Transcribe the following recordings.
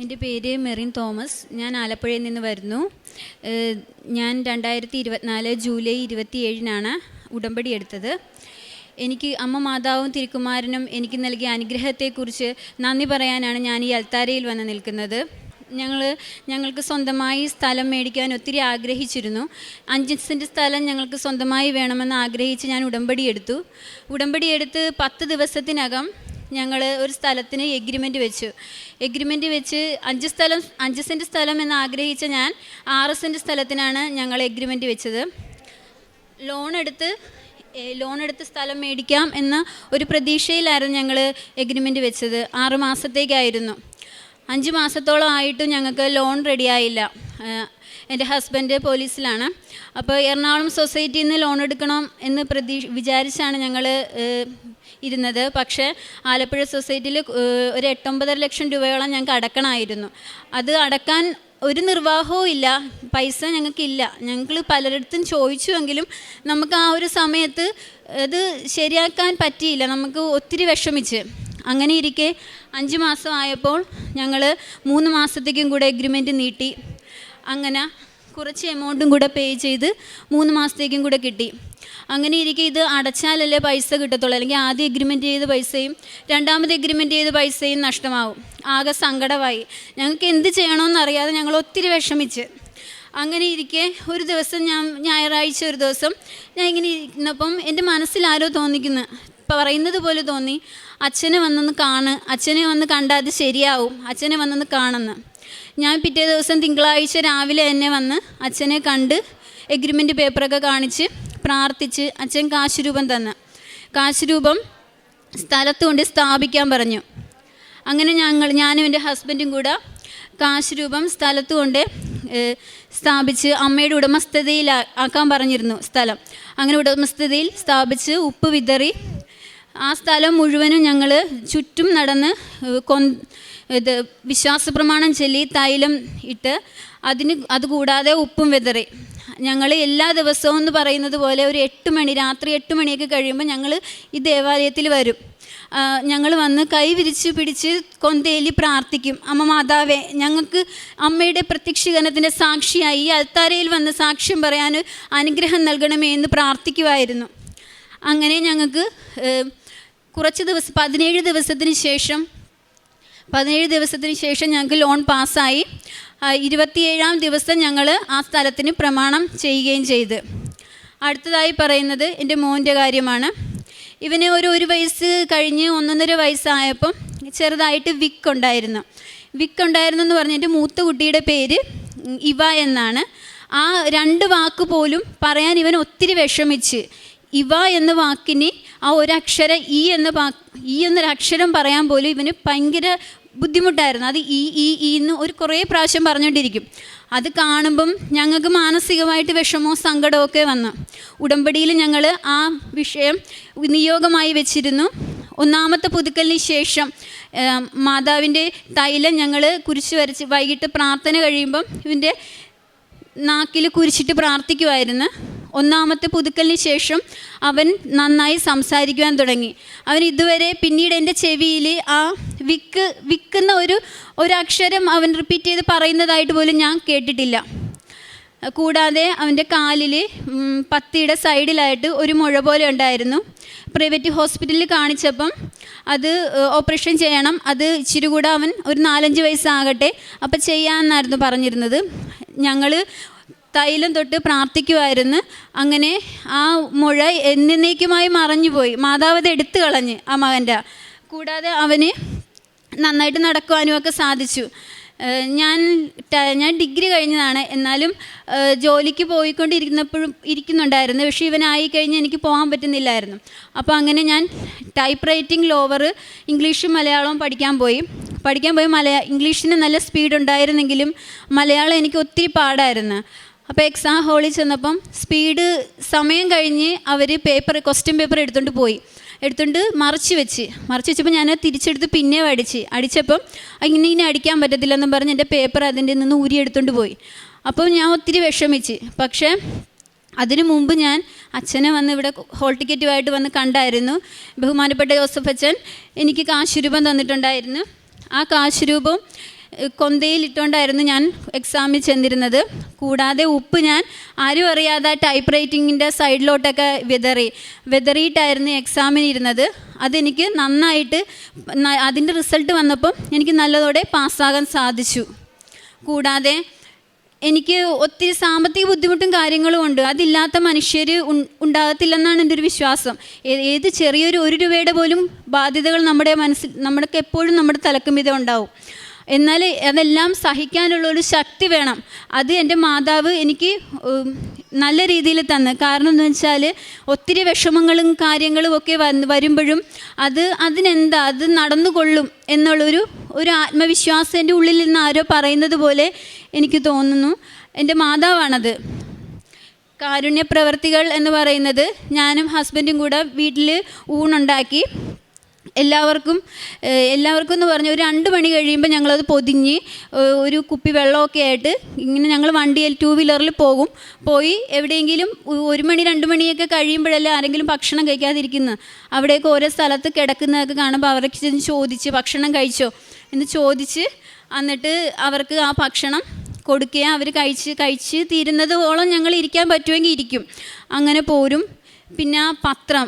എന്റെ പേര് മെറിൻ തോമസ്. ഞാൻ ആലപ്പുഴയിൽ നിന്ന് വരുന്നു. ഞാൻ രണ്ടായിരത്തി ഇരുപത്തിനാല് ജൂലൈ ഇരുപത്തിയേഴിനാണ് ഉടമ്പടി എടുത്തത്. എനിക്ക് അമ്മ മാതാവും തിരുക്കുമാരനും എനിക്ക് നൽകിയ അനുഗ്രഹത്തെക്കുറിച്ച് നന്ദി പറയാനാണ് ഞാൻ ഈ അൽത്താരയിൽ വന്ന് നിൽക്കുന്നത്. ഞങ്ങൾ ഞങ്ങൾക്ക് സ്വന്തമായി സ്ഥലം മേടിക്കാൻ ഒത്തിരി ആഗ്രഹിച്ചിരുന്നു. അഞ്ച് സെന്റ് സ്ഥലം ഞങ്ങൾക്ക് സ്വന്തമായി വേണമെന്ന് ആഗ്രഹിച്ച് ഞാൻ ഉടമ്പടി എടുത്തു. ഉടമ്പടി എടുത്ത് പത്ത് ദിവസത്തിനകം ഞങ്ങൾ ഒരു സ്ഥലത്തിന് എഗ്രിമെന്റ് വെച്ചു. എഗ്രിമെന്റ് വെച്ച് അഞ്ച് സ്ഥലം അഞ്ച് സെന്റ് സ്ഥലം എന്ന് ആഗ്രഹിച്ച ഞാൻ ആറ് സെന്റ് സ്ഥലത്തിനാണ് ഞങ്ങൾ എഗ്രിമെന്റ് വെച്ചത്. ലോൺ എടുത്ത് ലോൺ എടുത്ത് സ്ഥലം മേടിക്കാം എന്ന ഒരു പ്രതീക്ഷയിലായിരുന്നു ഞങ്ങൾ എഗ്രിമെന്റ് വെച്ചത്. ആറ് മാസത്തേക്കായിരുന്നു. അഞ്ച് മാസത്തോളം ആയിട്ടും ഞങ്ങൾക്ക് ലോൺ റെഡിയായില്ല എന്റെ ഹസ്ബൻഡ് പോലീസിലാണ്. അപ്പോൾ എറണാകുളം സൊസൈറ്റിയിൽ നിന്ന് ലോൺ എടുക്കണം എന്ന് പ്രതീക്ഷ വിചാരിച്ചാണ് ഞങ്ങൾ ഇരുന്നത്. പക്ഷേ ആലപ്പുഴ സൊസൈറ്റിയിൽ ഒരു എട്ടൊമ്പതര ലക്ഷം രൂപയോളം ഞങ്ങൾക്ക് അടക്കണമായിരുന്നു. അത് അടക്കാൻ ഒരു നിർവാഹവും ഇല്ല. പൈസ ഞങ്ങൾക്കില്ല. ഞങ്ങൾ പലരിടത്തും ചോദിച്ചുവെങ്കിലും നമുക്ക് ആ ഒരു സമയത്ത് അത് ശരിയാക്കാൻ പറ്റിയില്ല. നമുക്ക് ഒത്തിരി വിഷമിച്ച്. അങ്ങനെ ഇരിക്കെ അഞ്ച് മാസമായപ്പോൾ ഞങ്ങൾ മൂന്ന് മാസത്തേക്കും കൂടെ എഗ്രിമെന്റ് നീട്ടി. അങ്ങനെ കുറച്ച് എമൗണ്ടും കൂടെ പേ ചെയ്ത് മൂന്ന് മാസത്തേക്കും കൂടെ കിട്ടി. അങ്ങനെ ഇരിക്കെ ഇത് അടച്ചാലല്ലേ പൈസ കിട്ടത്തുള്ളൂ. അല്ലെങ്കിൽ ആദ്യം എഗ്രിമെന്റ് ചെയ്ത പൈസയും രണ്ടാമത് എഗ്രിമെന്റ് ചെയ്ത പൈസയും നഷ്ടമാവും. ആകെ സങ്കടമായി. ഞങ്ങൾക്ക് എന്ത് ചെയ്യണമെന്നറിയാതെ ഞങ്ങൾ ഒത്തിരി വിഷമിച്ച്. അങ്ങനെ ഇരിക്കെ ഒരു ദിവസം ഞാൻ ഞായറാഴ്ച ഒരു ദിവസം ഞാൻ ഇങ്ങനെ ഇരിക്കുന്നപ്പം എന്റെ മനസ്സിലാരോ തോന്നിക്കുന്നു. പറയുന്നത് പോലെ തോന്നി അച്ഛനെ വന്നൊന്ന് കാണ്. അച്ഛനെ വന്ന് കണ്ടാൽ അത് ശരിയാവും. അച്ഛനെ വന്നൊന്ന് കാണുന്നു. ഞാൻ പിറ്റേ ദിവസം തിങ്കളാഴ്ച രാവിലെ തന്നെ വന്ന് അച്ഛനെ കണ്ട് എഗ്രിമെന്റ് പേപ്പറൊക്കെ കാണിച്ച് പ്രാർത്ഥിച്ച് അച്ഛൻ കാശ് രൂപം തന്ന്. കാശ് രൂപം സ്ഥലത്ത് കൊണ്ട് സ്ഥാപിക്കാൻ പറഞ്ഞു. അങ്ങനെ ഞങ്ങൾ ഞാനും എന്റെ ഹസ്ബൻഡും കൂടെ കാശ് രൂപം സ്ഥലത്ത് കൊണ്ട് സ്ഥാപിച്ച് അമ്മയുടെ ഉടമസ്ഥതയിൽ ആക്കാൻ പറഞ്ഞിരുന്നു സ്ഥലം. അങ്ങനെ ഉടമസ്ഥതയിൽ സ്ഥാപിച്ച് ഉപ്പ് വിതറി. ആ സ്ഥലം മുഴുവനും ഞങ്ങൾ ചുറ്റും നടന്ന് കൊ ഇത് വിശ്വാസപ്രമാണം ചെല്ലി തൈലം ഇട്ട് അതിന് അതുകൂടാതെ ഉപ്പും വിതറി. ഞങ്ങൾ എല്ലാ ദിവസവും എന്ന് പറയുന്നത് പോലെ ഒരു എട്ട് മണി രാത്രി എട്ട് മണിയൊക്കെ കഴിയുമ്പോൾ ഞങ്ങൾ ഈ ദേവാലയത്തിൽ വരും. ഞങ്ങൾ വന്ന് കൈ വിരിച്ച് പിടിച്ച് കൊന്തേലി പ്രാർത്ഥിക്കും. അമ്മ മാതാവേ ഞങ്ങൾക്ക് അമ്മയുടെ പ്രത്യക്ഷീകരണത്തിന്റെ സാക്ഷിയായി ഈ അൽത്താരയിൽ വന്ന് സാക്ഷ്യം പറയാൻ അനുഗ്രഹം നൽകണമേ എന്ന് പ്രാർത്ഥിക്കുമായിരുന്നു അങ്ങനെ ഞങ്ങൾക്ക് കുറച്ച് ദിവസം പതിനേഴ് ദിവസത്തിന് ശേഷം പതിനേഴ് ദിവസത്തിന് ശേഷം ഞങ്ങൾക്ക് ലോൺ പാസ്സായി. ഇരുപത്തിയേഴാം ദിവസം ഞങ്ങൾ ആ സ്ഥലത്തിന് പ്രമാണം ചെയ്യുകയും ചെയ്ത്. അടുത്തതായി പറയുന്നത് എന്റെ മോന്റെ കാര്യമാണ്. ഇവന് ഒരു ഒരു വയസ്സ് കഴിഞ്ഞ് ഒന്നൊന്നര വയസ്സായപ്പം ചെറുതായിട്ട് വിക്ക് ഉണ്ടായിരുന്നു. വിക്ക് ഉണ്ടായിരുന്നു എന്ന് പറഞ്ഞ എന്റെ മൂത്ത കുട്ടിയുടെ പേര് ഇവ എന്നാണ്. ആ രണ്ട് വാക്ക് പോലും പറയാൻ ഇവൻ ഒത്തിരി വിഷമിച്ച്. ഇവ എന്ന വാക്കിന് ആ ഒരക്ഷരം ഈ എന്ന വാ ഈ എന്നൊരക്ഷരം പറയാൻ പോലും ഇവന് ഭയങ്കര ബുദ്ധിമുട്ടായിരുന്നു. അത് ഈ ഈ ഈ എന്ന് ഒരു കുറേ പ്രാവശ്യം പറഞ്ഞുകൊണ്ടിരിക്കും അത് കാണുമ്പം ഞങ്ങൾക്ക് മാനസികമായിട്ട് വിഷമോ സങ്കടമോ ഒക്കെ വന്നു. ഉടമ്പടിയിൽ ഞങ്ങൾ ആ വിഷയം നിയോഗമായി വെച്ചിരുന്നു. ഒന്നാമത്തെ പുതുക്കലിന് ശേഷം മാതാവിന്റെ തൈലം ഞങ്ങൾ കുരിശ് വരച്ച് വൈകിട്ട് പ്രാർത്ഥന കഴിയുമ്പം ഇവന്റെ നാക്കിൽ കുരിച്ചിട്ട് പ്രാർത്ഥിക്കുമായിരുന്നു ഒന്നാമത്തെ പുതുക്കലിന് ശേഷം അവൻ നന്നായി സംസാരിക്കുവാൻ തുടങ്ങി. അവൻ ഇതുവരെ പിന്നീട് എന്റെ ചെവിയിൽ ആ വിക്ക് വിക്കുന്ന ഒരു ഒരക്ഷരം അവൻ റിപ്പീറ്റ് ചെയ്ത് പറയുന്നതായിട്ട് പോലും ഞാൻ കേട്ടിട്ടില്ല. കൂടാതെ അവന്റെ കാലിൽ പത്തിയുടെ സൈഡിലായിട്ട് ഒരു മുഴ പോലെ ഉണ്ടായിരുന്നു. പ്രൈവറ്റ് ഹോസ്പിറ്റലിൽ കാണിച്ചപ്പം അത് ഓപ്പറേഷൻ ചെയ്യണം. അത് ഇച്ചിരി കൂടെ അവൻ ഒരു നാലഞ്ച് വയസ്സാകട്ടെ. അപ്പം ചെയ്യാമെന്നായിരുന്നു പറഞ്ഞിരുന്നത്. ഞങ്ങൾ തൈലം തൊട്ട് പ്രാർത്ഥിക്കുമായിരുന്നു അങ്ങനെ ആ മുഴ എന്നേക്കുമായി മറഞ്ഞുപോയി. മാതാവ് എടുത്തു കളഞ്ഞ് ആ മകന്റെ. കൂടാതെ അവന് നന്നായിട്ട് നടക്കുവാനും ഒക്കെ സാധിച്ചു. ഞാൻ ഞാൻ ഡിഗ്രി കഴിഞ്ഞതാണ്. എന്നാലും ജോലിക്ക് പോയിക്കൊണ്ടിരിക്കുന്നപ്പോഴും ഇരിക്കുന്നുണ്ടായിരുന്നു. പക്ഷേ ഇവനായി കഴിഞ്ഞ് എനിക്ക് പോകാൻ പറ്റുന്നില്ലായിരുന്നു. അപ്പോൾ അങ്ങനെ ഞാൻ ടൈപ്പ് റൈറ്റിംഗ് ലോവർ ഇംഗ്ലീഷും മലയാളവും പഠിക്കാൻ പോയി. പഠിക്കാൻ പോയി മലയാ ഇംഗ്ലീഷിന് നല്ല സ്പീഡ് ഉണ്ടായിരുന്നെങ്കിലും മലയാളം എനിക്ക് ഒത്തിരി പാടായിരുന്നു. അപ്പോൾ എക്സാം ഹാളിൽ ചെന്നപ്പം സ്പീഡ് സമയം കഴിഞ്ഞ് അവർ പേപ്പർ ക്വസ്റ്റ്യൻ പേപ്പർ എടുത്തുകൊണ്ട് പോയി. എടുത്തുകൊണ്ട് മറിച്ച് വെച്ച്. മറിച്ച് വെച്ചപ്പോൾ ഞാൻ തിരിച്ചെടുത്ത് പിന്നെ അടിച്ച്. അടിച്ചപ്പം ഇങ്ങനെ ഇനി അടിക്കാൻ പറ്റത്തില്ലെന്നും പറഞ്ഞ് എന്റെ പേപ്പർ അതിന്റെ നിന്ന് ഊരി എടുത്തുകൊണ്ട് പോയി. അപ്പോൾ ഞാൻ ഒത്തിരി വിഷമിച്ച്. പക്ഷേ അതിനു മുമ്പ് ഞാൻ അച്ഛനെ വന്ന് ഇവിടെ ഹോൾ ടിക്കറ്റുമായിട്ട് വന്ന് കണ്ടായിരുന്നു. ബഹുമാനപ്പെട്ട ജോസഫ് അച്ഛൻ എനിക്ക് കാശുരൂപം തന്നിട്ടുണ്ടായിരുന്നു. ആ കാശുരൂപം ഏഹ്, ഇട്ടുകൊണ്ടായിരുന്നു ഞാൻ എക്സാമിൽ ചെന്നിരുന്നത്. കൂടാതെ ഉപ്പ് ഞാൻ ആരും അറിയാതെ ടൈപ്പ് റൈറ്റിങ്ങിന്റെ സൈഡിലോട്ടൊക്കെ വിതറി വിതറിയിട്ടായിരുന്നു എക്സാമിന് ഇരുന്നത് അതെനിക്ക് നന്നായിട്ട് അതിന്റെ റിസൾട്ട് വന്നപ്പം എനിക്ക് നല്ലതോടെ പാസ്സാകാൻ സാധിച്ചു. കൂടാതെ എനിക്ക് ഒത്തിരി സാമ്പത്തിക ബുദ്ധിമുട്ടും കാര്യങ്ങളും ഉണ്ട്. അതില്ലാത്ത മനുഷ്യർ ഉണ്ടാകത്തില്ലെന്നാണ് എന്റെ ഒരു വിശ്വാസം. ഏത് ചെറിയൊരു ഒരു രൂപയുടെ പോലും ബാധ്യതകൾ നമ്മുടെ മനസ്സിൽ നമ്മൾക്ക് എപ്പോഴും നമ്മുടെ തലക്കുമിതം ഉണ്ടാവും. എന്നാൽ അതെല്ലാം സഹിക്കാനുള്ള ഒരു ശക്തി വേണം. അത് എന്റെ മാതാവ് എനിക്ക് നല്ല രീതിയിൽ തന്ന്. കാരണം എന്ന് വെച്ചാൽ ഒത്തിരി വിഷമങ്ങളും കാര്യങ്ങളും ഒക്കെ വരുമ്പോഴും അത് അതിനെന്താ അത് നടന്നുകൊള്ളും എന്നുള്ളൊരു ഒരു ആത്മവിശ്വാസം എന്റെ ഉള്ളിൽ നിന്ന് ആരോ പറയുന്നത് പോലെ എനിക്ക് തോന്നുന്നു. എന്റെ മാതാവാണത്. കാരുണ്യ പ്രവർത്തികൾ എന്ന് പറയുന്നത് ഞാനും ഹസ്ബൻഡും കൂടെ വീട്ടിൽ ഊണുണ്ടാക്കി. എല്ലാവർക്കും എല്ലാവർക്കും എന്ന് പറഞ്ഞ് ഒരു രണ്ട് മണി കഴിയുമ്പോൾ ഞങ്ങളത് പൊതിഞ്ഞ് ഒരു കുപ്പി വെള്ളമൊക്കെ ആയിട്ട് ഇങ്ങനെ ഞങ്ങൾ വണ്ടിയിൽ ടൂ വീലറിൽ പോകും. പോയി എവിടെയെങ്കിലും ഒരു മണി രണ്ട് മണിയൊക്കെ കഴിയുമ്പോഴല്ലേ ആരെങ്കിലും ഭക്ഷണം കഴിക്കാതിരിക്കുന്നത് അവിടെയൊക്കെ ഓരോ സ്ഥലത്ത് കിടക്കുന്നതൊക്കെ കാണുമ്പോൾ അവർക്ക് ചെന്ന് ചോദിച്ച് ഭക്ഷണം കഴിച്ചോ? എന്ന് ചോദിച്ച് എന്നിട്ട് അവർക്ക് ആ ഭക്ഷണം കൊടുക്കുക അവർ കഴിച്ച് കഴിച്ച് തീരുന്നതോളം ഞങ്ങൾ ഇരിക്കാൻ പറ്റുമെങ്കിൽ ഇരിക്കും. അങ്ങനെ പോരും. പിന്നെ പത്രം.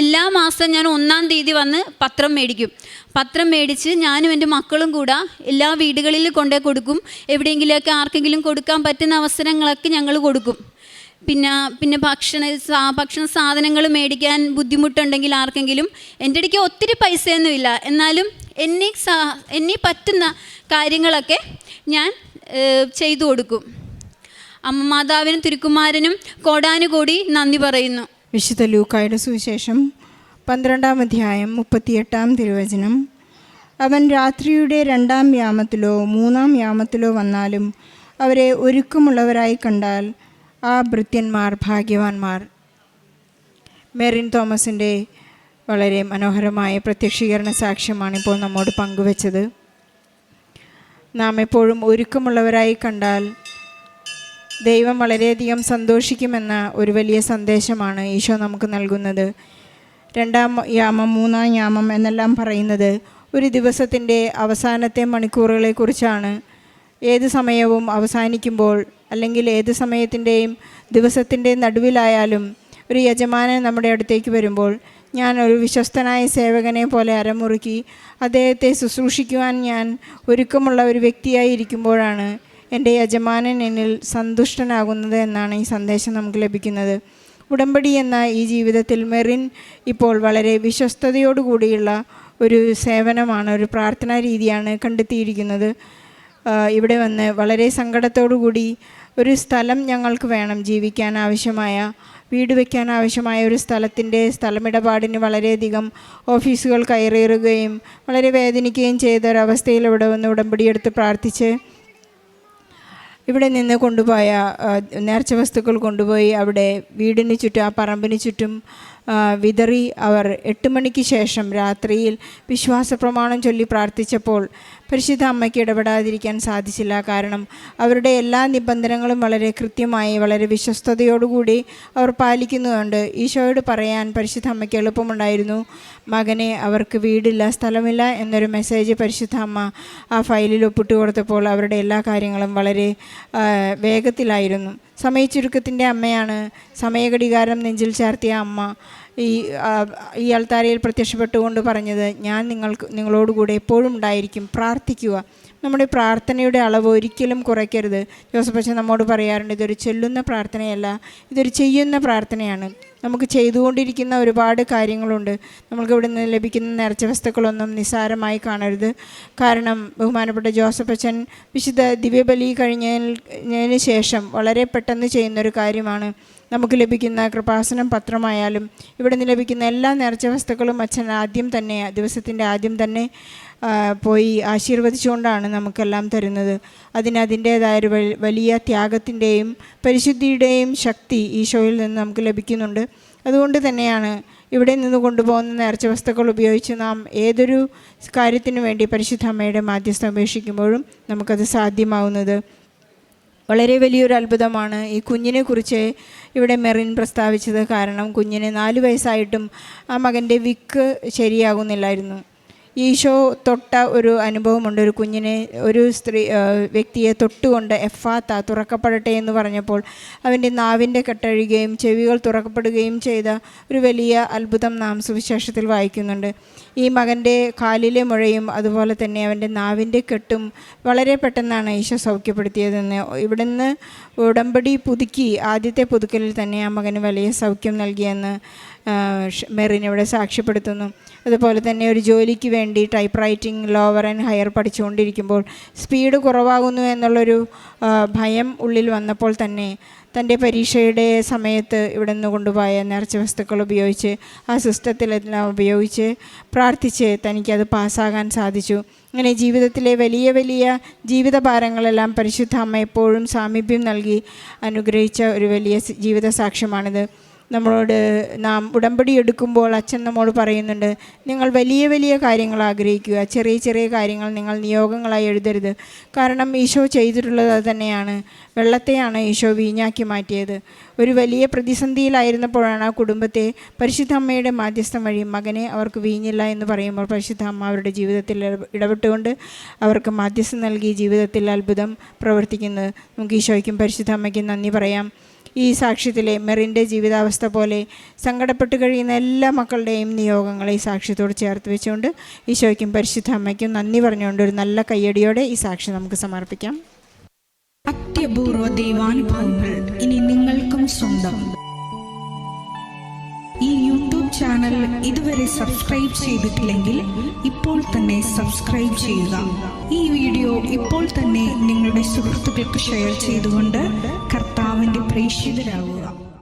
എല്ലാ മാസം ഞാൻ ഒന്നാം തീയതി വന്ന് പത്രം മേടിക്കും. പത്രം മേടിച്ച് ഞാനും എന്റെ മക്കളും കൂടെ എല്ലാ വീടുകളിൽ കൊണ്ടേ കൊടുക്കും. എവിടെയെങ്കിലുമൊക്കെ ആർക്കെങ്കിലും കൊടുക്കാൻ പറ്റുന്ന അവസരങ്ങളൊക്കെ ഞങ്ങൾ കൊടുക്കും. പിന്നെ പിന്നെ ഭക്ഷണ ഭക്ഷണ സാധനങ്ങൾ മേടിക്കാൻ ബുദ്ധിമുട്ടുണ്ടെങ്കിൽ ആർക്കെങ്കിലും എന്റെ ഇടയ്ക്ക് ഒത്തിരി പൈസയൊന്നുമില്ല എന്നാലും എന്നെ സാ എന്നെ പറ്റുന്ന കാര്യങ്ങളൊക്കെ ഞാൻ ചെയ്തു കൊടുക്കും. അമ്മ മാതാവിനും തിരുക്കുമാരനും കോടാനുകൂടി നന്ദി പറയുന്നു. വിശുദ്ധ ലൂക്കായുടെ സുവിശേഷം പന്ത്രണ്ടാം അധ്യായം മുപ്പത്തിയെട്ടാം തിരുവചനം. അവൻ രാത്രിയുടെ രണ്ടാം യാമത്തിലോ മൂന്നാം യാമത്തിലോ വന്നാലും അവരെ ഒരുക്കമുള്ളവരായി കണ്ടാൽ ആ ഭൃത്യന്മാർ ഭാഗ്യവാന്മാർ. മെറിൻ തോമസിന്റെ വളരെ മനോഹരമായ പ്രത്യക്ഷീകരണ സാക്ഷ്യമാണ് ഇപ്പോൾ നമ്മോട് പങ്കുവച്ചത്. നാം എപ്പോഴും ഒരുക്കമുള്ളവരായി കണ്ടാൽ ദൈവം വളരെയധികം സന്തോഷിക്കുമെന്ന ഒരു വലിയ സന്ദേശമാണ് ഈശോ നമുക്ക് നൽകുന്നത്. രണ്ടാം യാമം മൂന്നാം യാമം എന്നെല്ലാം പറയുന്നത് ഒരു ദിവസത്തിന്റെ അവസാനത്തെ മണിക്കൂറുകളെക്കുറിച്ചാണ്. ഏത് സമയവും അവസാനിക്കുമ്പോൾ അല്ലെങ്കിൽ ഏത് സമയത്തിന്റെയും ദിവസത്തിന്റെ നടുവിലായാലും ഒരു യജമാനൻ നമ്മുടെ അടുത്തേക്ക് വരുമ്പോൾ ഞാൻ ഒരു വിശ്വസ്തനായ സേവകനെ പോലെ അരമുറുക്കി അദ്ദേഹത്തെ ശുശ്രൂഷിക്കുവാൻ ഞാൻ ഒരുക്കമുള്ള ഒരു വ്യക്തിയായി ഇരിക്കുമ്പോഴാണ് എന്റെ യജമാനൻ എന്നിൽ സന്തുഷ്ടനാകുന്നത് എന്നാണ് ഈ സന്ദേശം നമുക്ക് ലഭിക്കുന്നത്. ഉടമ്പടി എന്ന ഈ ജീവിതത്തിൽ മെറിൻ ഇപ്പോൾ വളരെ വിശ്വസ്തയോടുകൂടിയുള്ള ഒരു സേവനമാണ് ഒരു പ്രാർത്ഥനാ രീതിയാണ് കണ്ടെത്തിയിരിക്കുന്നത്. ഇവിടെ വന്ന് വളരെ കൂടി ഒരു സ്ഥലം ഞങ്ങൾക്ക് വേണം ജീവിക്കാൻ ആവശ്യമായ വീട് വയ്ക്കാൻ ആവശ്യമായ ഒരു സ്ഥലത്തിന്റെ സ്ഥലമിടപാടിന് വളരെയധികം ഓഫീസുകൾ കയറേറുകയും വളരെ വേദനിക്കുകയും ചെയ്ത ഒരവസ്ഥയിൽ ഇവിടെ വന്ന് ഉടമ്പടിയെടുത്ത് പ്രാർത്ഥിച്ച് ഇവിടെ നിന്ന് കൊണ്ടുപോയ നേർച്ച വസ്തുക്കൾ കൊണ്ടുപോയി അവിടെ വീടിന് ചുറ്റും ആ പറമ്പിന് ചുറ്റും വിതറി അവർ എട്ട് മണിക്ക് ശേഷം രാത്രിയിൽ വിശ്വാസ പ്രമാണം ചൊല്ലി പ്രാർത്ഥിച്ചപ്പോൾ പരിശുദ്ധ അമ്മയ്ക്ക് ഇടപെടാതിരിക്കാൻ സാധിച്ചില്ല. കാരണം അവരുടെ എല്ലാ നിബന്ധനകളും വളരെ കൃത്യമായി വളരെ വിശ്വസ്തയോടുകൂടി അവർ പാലിക്കുന്നുണ്ട്. ഈശോയോട് പറയാൻ പരിശുദ്ധ അമ്മയ്ക്ക് എളുപ്പമുണ്ടായിരുന്നു. മകനെ അവർക്ക് വീടില്ല സ്ഥലമില്ല എന്നൊരു മെസ്സേജ് പരിശുദ്ധ അമ്മ ആ ഫയലിൽ ഒപ്പിട്ട് കൊടുത്തപ്പോൾ അവരുടെ എല്ലാ കാര്യങ്ങളും വളരെ വേഗത്തിലായിരുന്നു. സമയച്ചുരുക്കത്തിന്റെ അമ്മയാണ്. സമയഘടികാരം നെഞ്ചിൽ ചാർത്തിയ അമ്മ ഈ ഈ അൾത്താരയിൽ പ്രത്യക്ഷപ്പെട്ടുകൊണ്ട് പറഞ്ഞത് ഞാൻ നിങ്ങൾക്ക് നിങ്ങളോടുകൂടെ എപ്പോഴും ഉണ്ടായിരിക്കും പ്രാർത്ഥിക്കുക. നമ്മുടെ പ്രാർത്ഥനയുടെ അളവ് ഒരിക്കലും കുറയ്ക്കരുത്. ജോസഫ് അച്ഛൻ നമ്മോട് പറയാറുണ്ട് ഇതൊരു ചെല്ലുന്ന പ്രാർത്ഥനയല്ല ഇതൊരു ചെയ്യുന്ന പ്രാർത്ഥനയാണ്. നമുക്ക് ചെയ്തുകൊണ്ടിരിക്കുന്ന ഒരുപാട് കാര്യങ്ങളുണ്ട്. നമുക്ക് ഇവിടെ നിന്ന് ലഭിക്കുന്ന നേർച്ച വസ്തുക്കളൊന്നും നിസ്സാരമായി കാണരുത്. കാരണം ബഹുമാനപ്പെട്ട ജോസഫ് അച്ഛൻ വിശുദ്ധ ദിവ്യബലി കഴിഞ്ഞതിന് ശേഷം വളരെ പെട്ടെന്ന് ചെയ്യുന്നൊരു കാര്യമാണ്. നമുക്ക് ലഭിക്കുന്ന കൃപാസനം പത്രമായാലും ഇവിടെ നിന്ന് ലഭിക്കുന്ന എല്ലാ നേർച്ച വസ്തുക്കളും അച്ഛൻ ആദ്യം തന്നെ ദിവസത്തിന്റെ ആദ്യം തന്നെ പോയി ആശീർവദിച്ചുകൊണ്ടാണ് നമുക്കെല്ലാം തരുന്നത്. അതിന് അതിന്റേതായ ഒരു വലിയ ത്യാഗത്തിന്റെയും പരിശുദ്ധിയുടെയും ശക്തി ഈശോയിൽ നിന്ന് നമുക്ക് ലഭിക്കുന്നുണ്ട്. അതുകൊണ്ട് തന്നെയാണ് ഇവിടെ നിന്ന് കൊണ്ടുപോകുന്ന നേർച്ച വസ്തുക്കൾ ഉപയോഗിച്ച് നാം ഏതൊരു കാര്യത്തിനു വേണ്ടി പരിശുദ്ധ അമ്മയുടെ മാധ്യസ്ഥം അപേക്ഷിക്കുമ്പോഴും നമുക്കത് സാധ്യമാവുന്നത്. വളരെ വലിയൊരു അത്ഭുതമാണ് ഈ കുഞ്ഞിനെ കുറിച്ച് ഇവിടെ മെറിൻ പ്രസ്താവിച്ചത്. കാരണം കുഞ്ഞിന് നാല് വയസ്സായിട്ടും ആ മകന്റെ വിക്ക് ശരിയാകുന്നില്ലായിരുന്നു. ഈശോ തൊട്ട ഒരു അനുഭവമുണ്ട്. ഒരു കുഞ്ഞിനെ ഒരു സ്ത്രീ വ്യക്തിയെ തൊട്ടുകൊണ്ട് എഫാത്ത തുറക്കപ്പെടട്ടെ എന്ന് പറഞ്ഞപ്പോൾ അവന്റെ നാവിന്റെ കെട്ടഴുകയും ചെവികൾ തുറക്കപ്പെടുകയും ചെയ്ത ഒരു വലിയ അത്ഭുതം നാം സുവിശേഷത്തിൽ വായിക്കുന്നുണ്ട്. ഈ മകന്റെ കാലിലെ മുഴയും അതുപോലെ തന്നെ അവന്റെ നാവിന്റെ കെട്ടും വളരെ പെട്ടെന്നാണ് ഈശോ സൗഖ്യപ്പെടുത്തിയതെന്ന്. ഇവിടുന്ന് ഉടമ്പടി പുതുക്കി ആദ്യത്തെ പുതുക്കലിൽ തന്നെ ആ മകന് വലിയ സൗഖ്യം നൽകിയെന്ന് മെറിനിവിടെ സാക്ഷ്യപ്പെടുത്തുന്നു. അതുപോലെ തന്നെ ഒരു ജോലിക്ക് വേണ്ടി type writing lower and higher പഠിച്ചുകൊണ്ടിരിക്കുമ്പോൾ speed കുറവാകുന്നു എന്നുള്ളൊരു ഭയം ഉള്ളിൽ വന്നപ്പോൾ തന്നെ തന്റെ പരീക്ഷയുടെ സമയത്ത് ഇവിടെ നിന്ന് കൊണ്ടുപോയ നേർച്ച വസ്തുക്കൾ ഉപയോഗിച്ച് ആ സിസ്റ്റത്തിലെല്ലാം ഉപയോഗിച്ച് പ്രാർത്ഥിച്ച് തനിക്കത് പാസ്സാകാൻ സാധിച്ചു. ഇങ്ങനെ ജീവിതത്തിലെ വലിയ വലിയ ജീവിത ഭാരങ്ങളെല്ലാം പരിശുദ്ധ അമ്മ എപ്പോഴും സാമീപ്യം നൽകി അനുഗ്രഹിച്ച ഒരു വലിയ ജീവിത സാക്ഷ്യമാണിത്. നമ്മളോട് നാം ഉടമ്പടി എടുക്കുമ്പോൾ അച്ഛൻ നമ്മോട് പറയുന്നുണ്ട് നിങ്ങൾ വലിയ വലിയ കാര്യങ്ങൾ ആഗ്രഹിക്കുക. ചെറിയ ചെറിയ കാര്യങ്ങൾ നിങ്ങൾ നിയോഗങ്ങളായി എഴുതരുത്. കാരണം ഈശോ ചെയ്തിട്ടുള്ളത് തന്നെയാണ്. വെള്ളത്തെയാണ് ഈശോ വീഞ്ഞാക്കി മാറ്റിയത്. ഒരു വലിയ പ്രതിസന്ധിയിലായിരുന്നപ്പോഴാണ് ആ കുടുംബത്തെ പരിശുദ്ധ അമ്മയുടെ മാധ്യസ്ഥം വഴി മകനെ അവർക്ക് വീഞ്ഞില്ല എന്ന് പറയുമ്പോൾ പരിശുദ്ധ അമ്മ അവരുടെ ജീവിതത്തിൽ ഇടപെട്ടുകൊണ്ട് അവർക്ക് മാധ്യസ്ഥം നൽകി ജീവിതത്തിൽ അത്ഭുതം പ്രവർത്തിക്കുന്നത് നമുക്ക് ഈശോയ്ക്കും പരിശുദ്ധ അമ്മയ്ക്കും നന്ദി പറയാം. ഈ സാക്ഷ്യത്തിലെ മെറിന്റെ ജീവിതാവസ്ഥ പോലെ സങ്കടപ്പെട്ട് കഴിയുന്ന എല്ലാ മക്കളുടെയും നിയോഗങ്ങളെ ഈ സാക്ഷ്യത്തോട് ചേർത്ത് വെച്ചുകൊണ്ട് ഈശോയ്ക്കും പരിശുദ്ധ അമ്മയ്ക്കും നന്ദി പറഞ്ഞുകൊണ്ട് ഒരു നല്ല കയ്യടിയോടെ ഈ സാക്ഷി നമുക്ക് സമർപ്പിക്കാം. അത്യപൂർവ ദൈവാനുഭവങ്ങൾ ഇനി നിങ്ങൾക്കും സ്വന്തം. ഈ യൂട്യൂബ് ചാനൽ ഇതുവരെ സബ്സ്ക്രൈബ് ചെയ്തിട്ടില്ലെങ്കിൽ ഇപ്പോൾ തന്നെ സബ്സ്ക്രൈബ് ചെയ്യുക. ഈ വീഡിയോ ഇപ്പോൾ തന്നെ നിങ്ങളുടെ സുഹൃത്തുക്കൾക്ക് ഷെയർ ചെയ്തുകൊണ്ട് കർത്താവിൻ്റെ പ്രേക്ഷിതരാകുക